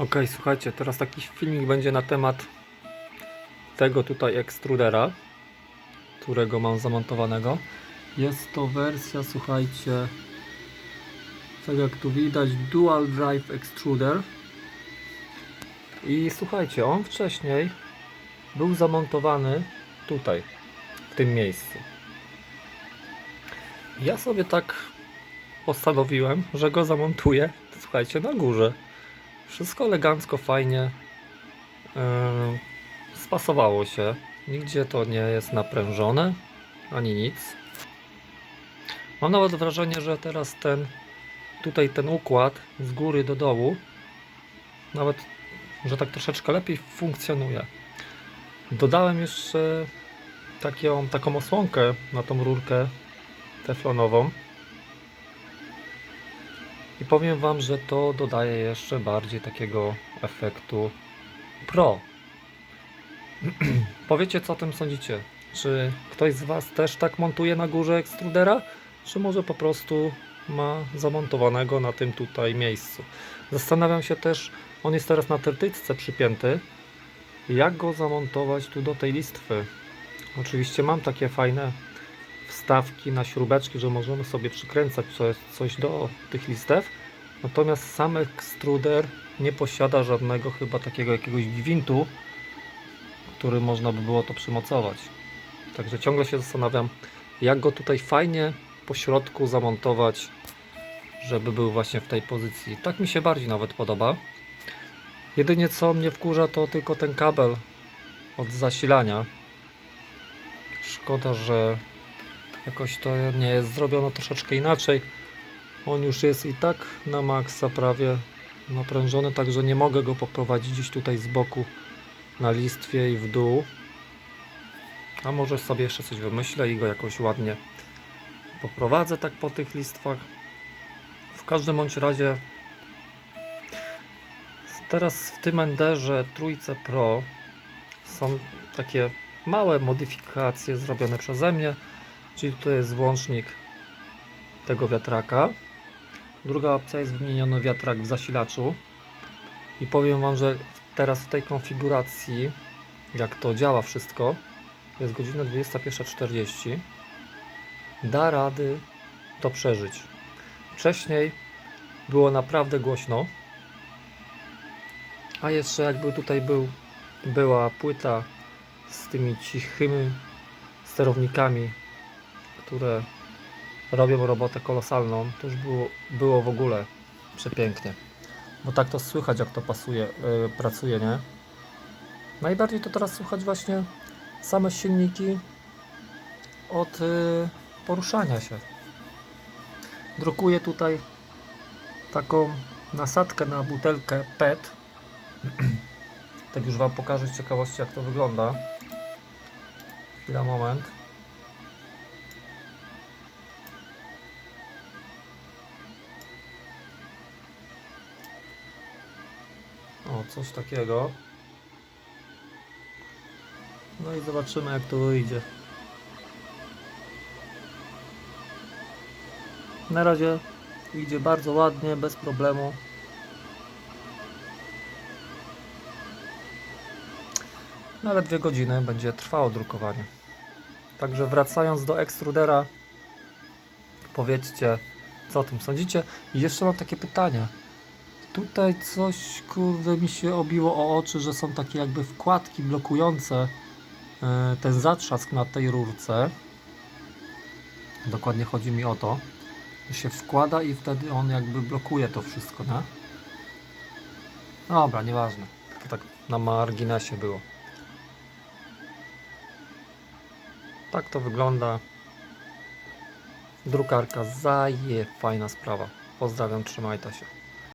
Ok, słuchajcie, teraz taki filmik będzie na temat tego tutaj ekstrudera, którego mam zamontowanego. Jest to wersja, słuchajcie, tak jak tu widać, Dual Drive Extruder. I słuchajcie, on wcześniej był zamontowany tutaj, w tym miejscu. Ja sobie tak postanowiłem, że go zamontuję, słuchajcie, na górze. Wszystko elegancko, fajnie. Yy, spasowało się. Nigdzie to nie jest naprężone, ani nic. Mam nawet wrażenie, że teraz ten tutaj ten układ z góry do dołu nawet, że tak troszeczkę lepiej funkcjonuje. Dodałem jeszcze taką, taką osłonkę na tą rurkę teflonową. I powiem Wam, że to dodaje jeszcze bardziej takiego efektu pro. Powiecie, co o tym sądzicie? Czy ktoś z Was też tak montuje na górze ekstrudera? Czy może po prostu ma zamontowanego na tym tutaj miejscu? Zastanawiam się też, on jest teraz na tertycce przypięty, jak go zamontować tu do tej listwy. Oczywiście mam takie fajne wstawki na śrubeczki, że możemy sobie przykręcać coś, do tych listew. Natomiast sam ekstruder nie posiada żadnego chyba takiego jakiegoś gwintu, który można by było to przymocować. Także ciągle się zastanawiam, jak go tutaj fajnie po środku zamontować, żeby był właśnie w tej pozycji. Tak mi się bardziej nawet podoba. Jedynie co mnie wkurza to tylko ten kabel od zasilania. Szkoda, że jakoś to nie jest zrobione troszeczkę inaczej. On już jest i tak na maksa prawie naprężony, także nie mogę go poprowadzić gdzieś tutaj z boku na listwie i w dół. A może sobie jeszcze coś wymyślę i go jakoś ładnie poprowadzę tak po tych listwach. W każdym bądź razie teraz w tym Enderze trójce Pro są takie małe modyfikacje zrobione przeze mnie. Czyli tutaj jest włącznik tego wiatraka. Druga opcja jest wymieniony wiatrak w zasilaczu. I powiem Wam, że teraz w tej konfiguracji, jak to działa wszystko, jest godzina 21.40, da rady to przeżyć. Wcześniej było naprawdę głośno, a jeszcze jakby tutaj był, była płyta z tymi cichymi sterownikami, które robią robotę kolosalną, to już było, było w ogóle przepięknie. Bo tak to słychać, jak to pasuje, yy, pracuje, nie? Najbardziej to teraz słychać właśnie same silniki od yy, poruszania się. Drukuję tutaj taką nasadkę na butelkę PET. tak już Wam pokażę z ciekawości, jak to wygląda. Chwila, moment. O, coś takiego. No i zobaczymy jak to wyjdzie. Na razie idzie bardzo ładnie, bez problemu. Nawet dwie godziny będzie trwało drukowanie. Także wracając do ekstrudera, powiedzcie co o tym sądzicie. I jeszcze mam takie pytanie. Tutaj coś kurde mi się obiło o oczy, że są takie jakby wkładki blokujące e, ten zatrzask na tej rurce. Dokładnie chodzi mi o to, się wkłada i wtedy on jakby blokuje to wszystko, nie? Dobra, nieważne. To tak na marginesie było. Tak to wygląda. Drukarka zaje, fajna sprawa. Pozdrawiam, trzymajcie się.